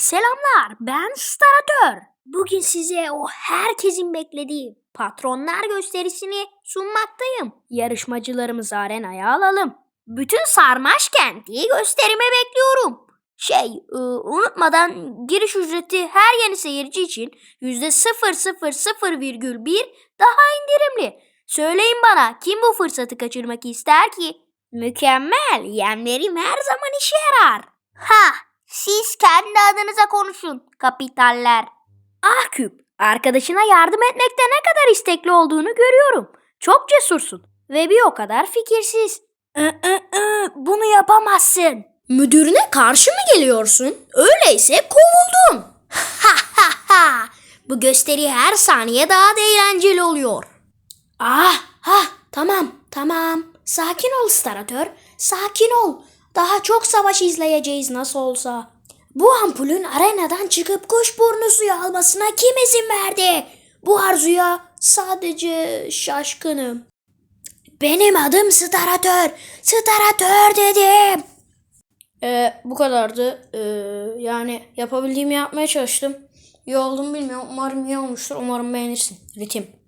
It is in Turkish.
Selamlar, ben Staratör. Bugün size o herkesin beklediği patronlar gösterisini sunmaktayım. Yarışmacılarımızı arenaya alalım. Bütün Sarmaş kenti gösterime bekliyorum. Şey, e, unutmadan giriş ücreti her yeni seyirci için %000,1 daha indirimli. Söyleyin bana kim bu fırsatı kaçırmak ister ki? Mükemmel, yemlerim her zaman işe yarar. Ha, siz kendi adınıza konuşun kapitaller. Ah Küp, arkadaşına yardım etmekte ne kadar istekli olduğunu görüyorum. Çok cesursun ve bir o kadar fikirsiz. Ü, ü, bunu yapamazsın. Müdürüne karşı mı geliyorsun? Öyleyse kovuldun. Ha ha ha. Bu gösteri her saniye daha da eğlenceli oluyor. Ah, ha, tamam, tamam. Sakin ol Staratör, sakin ol. Daha çok savaş izleyeceğiz nasıl olsa. Bu ampulün arenadan çıkıp kuşburnu suyu almasına kim izin verdi? Bu arzuya sadece şaşkınım. Benim adım Staratör. Staratör dedim. Ee, bu kadardı. Ee, yani yapabildiğimi yapmaya çalıştım. İyi oldum bilmiyorum. Umarım iyi olmuştur. Umarım beğenirsin. Ritim.